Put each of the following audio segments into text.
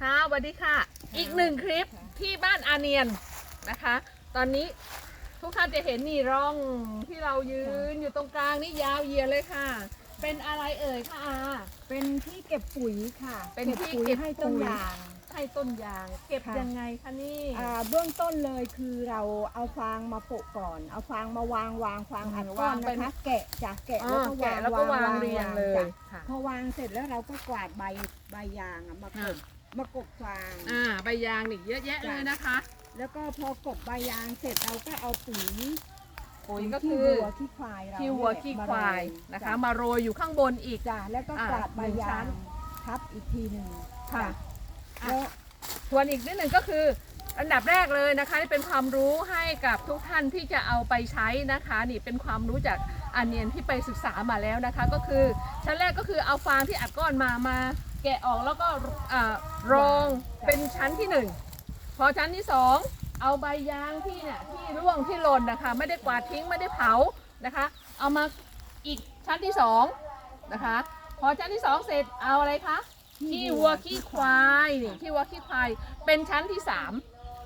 ค่ะสวัสดีค่ะ อีกหนึ่งคลิปที่บ้านอาเนียนนะคะ ตอนนี้ทุกท่านจะเห็นนี่ร่องที่เรายืนอยู่ตรงกลางนี่ยาวเหยียดเลยค่ะ เป็นอะไรเอ่ยคะอาเป็นที่เก็บปุ๋ยค่ะเป็นที่ปุ๋ยเก็บให้ต้นปุ๋ยยางให้ต้นยาง เก็บค่ะยังไงคะนี่อ่าเบื้องต้นเลยคือเราเอาฟางมาโปะก่อน เอาฟางมาวางวางฟางอัดก้อนนะคะแกะจากแกะอ๋แล้วอก็แกะแล้วก็วางเรียงเลยจ้ะค่ะพอวางเสร็จแล้วเราก็กวาดใบใบยางอะมากค่ะบ มากบฟาง อ่าใบยางนี่เยอะแยะเลยนะคะ แล้วก็พอกบใบยางเสร็จเราก็เอาปุ๋ยปุ๋ยก็ขี้คือวัวขี้ควายเราขี้วัวเนี่ยขี้มควายโรนะคะจ้มาโรยอยู่ข้างบนอีกจ้ะแล้วก็อ่ากวาดใบหนึ่งยาชั้งนทับอีกทีหนึ่งค่ะจ้ะอะแล้วทวนอีกนิดหนึ่งก็คืออันดับแรกเลยนะคะนี่เป็นความรู้ให้กับทุกท่านที่จะเอาไปใช้นะคะ นี่เป็นความรู้จากอันเนียนที่ไปศึกษามาแล้วนะคะ ก็คือชั้นแรกก็คือเอาฟางที่อัดก้อนมามา แกะออกแล้วก็อ่ารองเป็นชั้นที่หนึ่งพอชั้นที่สองเอาใบยางที่เนี่ยที่ร่วงที่หล่นนะคะ ไม่ได้กวาดทิ้งไม่ได้เผานะคะ เอามาอีกชั้นที่สองนะคะ พอชั้นที่สองเสร็จเอาอะไรคะขี้วัวขี้ควายนี่ขี้วัวขี้ควายเป็นชั้นที่สาม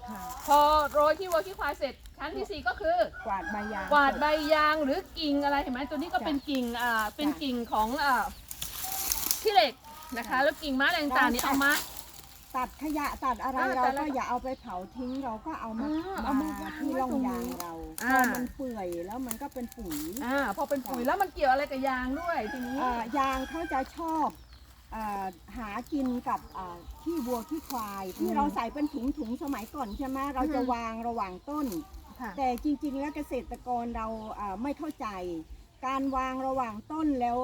ค่ะพอโรยขี้วัวขี้ควายเสร็จชั้นที่สี่ก็คือกวาดใบยางกวาดใบยางหรือกิ่งอะไรเห็นไหมตัวนี้ก็เป็นกิ่งอ่าเป็นกิ่งของอ่าขี้เหล็ก นะคะ แล้วกิ่งไม้อะไรต่างๆนี่เอามา ตัดขยะตัดอะไรอ่าเราแต่ละก็อย่าเอาไปเผาทิ้งเราก็เอามาอ่าเอามาวางที่ไว้ร่องตรงนี้ยางเราพอ่า อมันเปื่อยแล้วมันก็เป็นปุ๋ยอ่าพอเป็นปุ๋ยแล้วมันเกี่ยวอะไรกับยางด้วยทีนี้ อ่ายางเขาจะชอบอ่าหากินกับอ่าขี้วัวขี้ควายที่เราใส่เป็นถุงถุงๆสมัยก่อนใช่ไหมเราจะวางระหว่างต้น ค่ะแต่จริงๆ แล้วเกษตรกรเราอ่าไม่เข้าใจ การวางระหว่างต้นแล้ว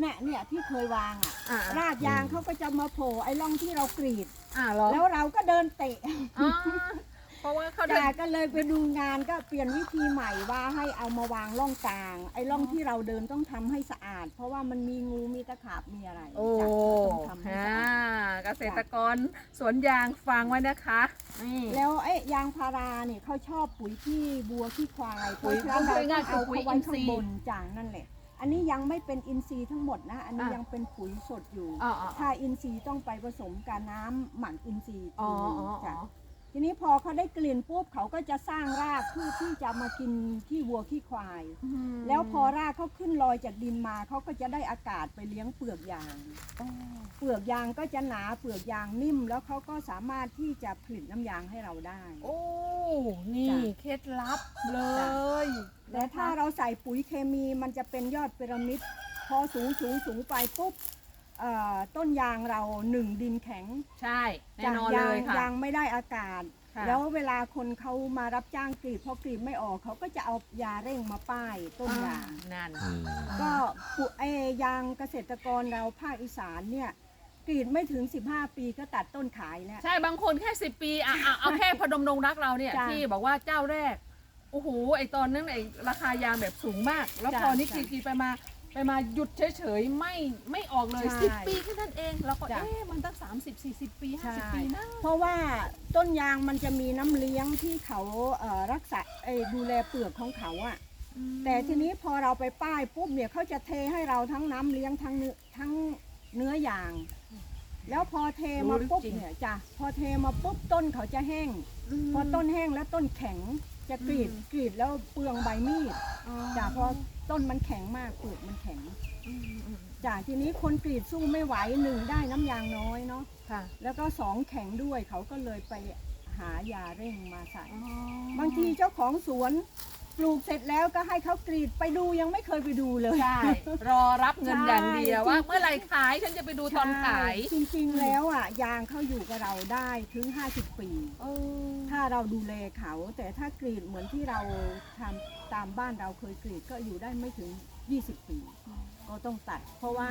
เนี่ยเนี่ยที่เคยวางอะอ่ารากยางเขาก็จะมาโผล่ไอ้ร่องที่เรากรีด อ่าเหรอแล้วเราก็เดินเตะอ่าเพราะว่าเขาได้แต่ก็เลยไปดูงานก็เปลี่ยนวิธีใหม่ว่าให้เอามาวางร่องกลาง ไอ้ร่องที่เราเดินต้องทำให้สะอาด เพราะว่ามันมีงูมีตะขาบมีอะไรโอ้จ้ะต้องทำให้ฮ่าสะอาด เกษตรกรสวนยางฟังไว้นะคะนี่ แล้วไอ้ยางพาราเนี่ยเขาชอบปุ๋ยที่บัวที่ควายปุ๋ยเพราะฉะนั้นพูดง่ายๆเราคือปุ๋ยเอาเข้าไว้อินทข้ารีงย์บนจางนั่นแหละ อันนี้ยังไม่เป็นอินทรีย์ทั้งหมดนะ อันนี้อะยังเป็นปุ๋ยสดอยู่อ๋ออ๋อถ้าอินทรีย์ต้องไปผสมกับน้ำหมักอินทรีย์อ๋อทีอ๋อจ้ะอ๋อ ทีนี้พอเขาได้กลิ่นปุ๊บเขาก็จะสร้างรากเพื่อที่จะมากินขี้วัวขี้ควาย แล้วพอรากเขาขึ้นลอยจากดินมาเขาก็จะได้อากาศไปเลี้ยงเปลือกยาง เปลือกยางก็จะหนาเปลือกยางนิ่ม แล้วเขาก็สามารถที่จะผลิตน้ำยางให้เราได้ โอ้ นี่จ้ะเคล็ดลับเลยแต่ถ้าเราใส่ปุ๋ยเคมีมันจะเป็นยอดพีระมิด พอสูงสูงสูงไปปุ๊บ เอ่อต้นยางเราหนึ่งดินแข็งใช่แน่นอนยาเลงยค่ะ ยางไม่ได้อากาศ ค่ะ แล้วเวลาคนเขามารับจ้างกรีดพอกรีดไม่ออกเขาก็จะเอายาเร่งมาป้ายต้นยาง นั่น อืมก็ปุ๋ยไอ้ยางเกษตรกรเราภาคอีสานเนี่ยกรีดไม่ถึง 15 ปีก็ตัดต้นขายแล้ว ใช่บางคนแค่สิปีอะอะเอาแค่พนมดงรักเราเนี่ย จ้ะที่บอกว่าเจ้าแรก โอ้โห ไอตอนนั้นไอราคายางแบบสูงมาก แล้วจ้ะพอนี้จ้ะ กีกีไปมา ไปมาหยุดเฉยๆไม่ไม่ออกเลยใช่สิบปีแค่นั้นเองแล้วก็จ้ะ เอ๊ะมันตั้ง30 40ปีใช่50ปีนะ เพราะว่าต้นยางมันจะมีน้ำเลี้ยงที่เขาเอ่อรักษาเอ้ยดูแลเปลือกของเขาอะแต่ทีนี้พอเราไปป้ายปุ๊บเนี่ยเขาจะเทให้เราทั้งน้ำเลี้ยงทั้งเนื้อทั้งเนื้อยาง แล้วพอเทมาปุ๊บเนี่ยจ้ะพอเทมาปุ๊บต้นเขาจะแห้ง พอต้นแห้งแล้วต้นแข็ง จะกรีดอืมกรีดแล้วเปลืองใบมีดอ๋อจ้ะเพราะต้นมันแข็งมากเปลือกมันแข็งอืมอืมจ้ะทีนี้คนกรีดสู้ไม่ไหวหนึ่งได้น้ำยางน้อยเนาะค่ะ แล้วก็สองแข็งด้วยเขาก็เลยไปหายาเร่งมาใส่อ๋อบางทีเจ้าของสวน ปลูกเสร็จแล้วก็ให้เขากรีดไปดูยังไม่เคยไปดูเลยใช่ รอรับเงินอย่างเดียวใช่ว่า เมื่อไหร่ขายฉันจะไปดูตอนขายใช่จริงๆแล้วอะ ยางเขาอยู่กับเราได้ถึง 50 ปีเออถ้าเราดูแลเขา แต่ถ้ากรีดเหมือนที่เราทำตามบ้านเราเคยกรีดก็อยู่ได้ไม่ถึง 20 ปี ก็ต้องตัด เพราะว่า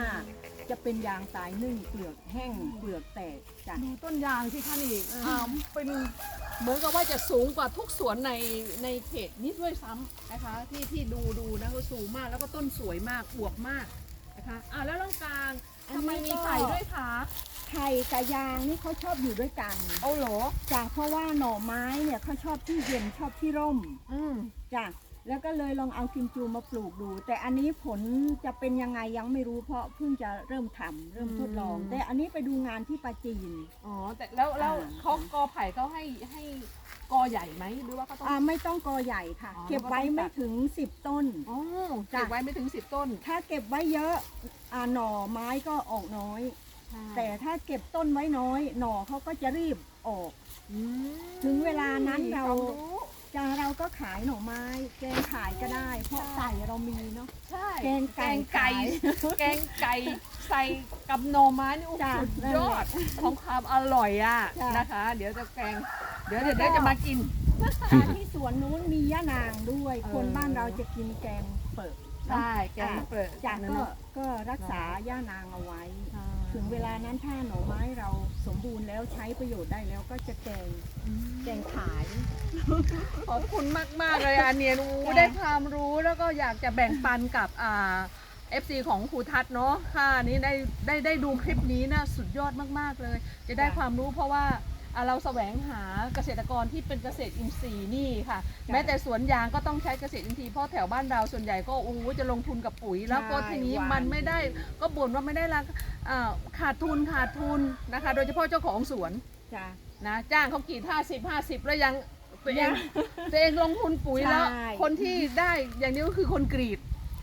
จะเป็นยางตายนึ่งเปลือกแห้งเปลือกแตกจ้ะดูต้นยางที่ท่านอีกเอออ่าเป็น เหมือนกับว่าจะสูงกว่าทุกสวนในในเขตนี้ด้วยซ้ำนะคะ ที่ที่ดูดูนะก็สูงมากแล้วก็ต้นสวยมากอวบมากนะคะอ่าแล้วตรงกลางทำไมมีไข่ด้วยคะไข่กับยางนี่เขาชอบอยู่ด้วยกันเอาเหรอจ้ะเพราะว่าหน่อไม้เนี่ยเขาชอบที่เย็นชอบที่ร่มอืม จ้ะ แล้วก็เลยลองเอากิมจูมาปลูกดู แต่อันนี้ผลจะเป็นยังไงยังไม่รู้เพราะเพิ่งจะเริ่มทำเริ่มทดลอง อืม แต่อันนี้ไปดูงานที่ปาจีน อ๋อแต่แล้วแล้วอ่า เขากอไผ่เขาให้ให้กอใหญ่ไหมหรือว่าเขาต้อง อ่าไม่ต้องกอใหญ่ค่ะ อ๋อ เก็บไว้แล้วก็ต้องตัไม่ดถึง 10 ต้น อ๋อจ้ะเก็บไว้ไม่ถึงสิบต้นถ้าเก็บไว้เยอะอ่าหน่อไม้ก็ออกน้อย แต่ถ้าเก็บต้นไว้น้อย หน่อเขาก็จะรีบออก อืมถึงเวลานั้นเรา ควมรู้ จะเราก็ขายหน่อไม้ แกงขายก็ได้ เพราะไก่เรามีเนาะ ใช่แกงไก่แกงไก่ขายแกงไก่ใส่กับหน่อไม้นี่โอ้โหจ้ะสุดนั่นยแหอละดของความอร่อยอะจ้ะ นะคะ เดี๋ยวจะแกง เดี๋ยวเดี๋ยวเดี๋ยวจะมากิน อ่าที่สวนนู้นมีย่านางด้วย เออ คนบ้านเราจะกินแกงเปิดใช่แกงเปิดจากนั่นก็เนอะก็รักษาย่านางเอาไว้อ่า ถึงเวลานั้นถ้าหน่อไม้เราสมบูรณ์แล้วใช้ประโยชน์ได้แล้วก็จะแกงแกงขาย ขอบคุณมากมากๆเลยอาเนียนอู้จ้ะได้ความรู้แล้วก็อยากจะแบ่งปันกับอ่า FC ของครูทัศน์เนาะค่ะนี่ได้ได้ได้ดูคลิปนี้นะสุดยอดมากๆเลย จะได้ความรู้เพราะว่า อ่าเราแสวงหาเกษตรกรที่เป็นเกษตรอินทรีย์นี่ค่ะจ้ะแม้แต่สวนยางก็ต้องใช้เกษตรอินทรีย์เพราะแถวบ้านเราส่วนใหญ่ก็โอ้โหจะลงทุนกับปุ๋ย แล้วก็ใช่ทีนี้หวานมันไม่ได้ก็บ่นว่าไม่ได้ราคาอ่าขาดทุนขาดทุนนะคะ โดยเฉพาะเจ้าของสวนจ้ะ นะจ้างเขากรีดห้าสิบห้าสิบแล้วยังตัวเอยังงตัวเองลงทุนปุ๋ยแล้ว ใช่ คนที่ได้อย่างนี้ก็คือคนกรีด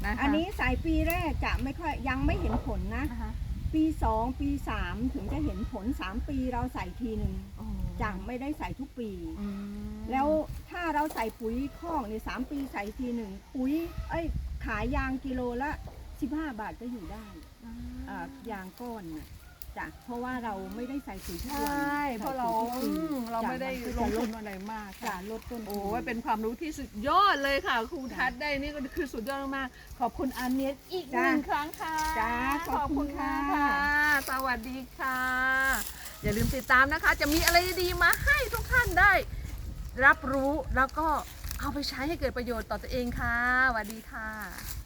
นะคะอันนี้สายปีแรกจะไม่ค่อยยังไม่เห็นผลนะนะคะ ปีสองปีสามถึงจะเห็นผลสามปีเราใส่ทีหนึ่งอ๋อจังไม่ได้ใส่ทุกปีอืมแล้วถ้าเราใส่ปุ๋ยคอกในสามปีใส่ทีหนึ่งปุ๋ย เอ้ยขายยางกิโลละ15บาทก็อยู่ได้อ่าอ่ายางก้อนน่ะ จ้ะเพราะว่าเราไม่ได้ใส่ปุ๋ยทุกใชวัน่เพราะเราใส่ปุ๋ยทุกปีอืมเราไม่ได้จ้ะลมันงก็จะลทุดนอะไรมากจ้ะค่ะ ลดต้นทุน โอ้ยเป็นความรู้ที่สุดยอดเลยค่ะครูทัศน์ได้นี่ก็คือสุดยอดมากๆขอบคุณอันเนียอีกหจ้ะนึ่งครั้งค่ะจ้ะขอบคุณมากค่ะสวัสดีค่ะ อย่าลืมติดตามนะคะ จะมีอะไรดีๆมาให้ทุกท่านได้ รับรู้แล้วก็เอาไปใช้ให้เกิดประโยชน์ต่อตัวเองค่ะสวัสดีค่ะบ๊ายบาย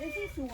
This is one.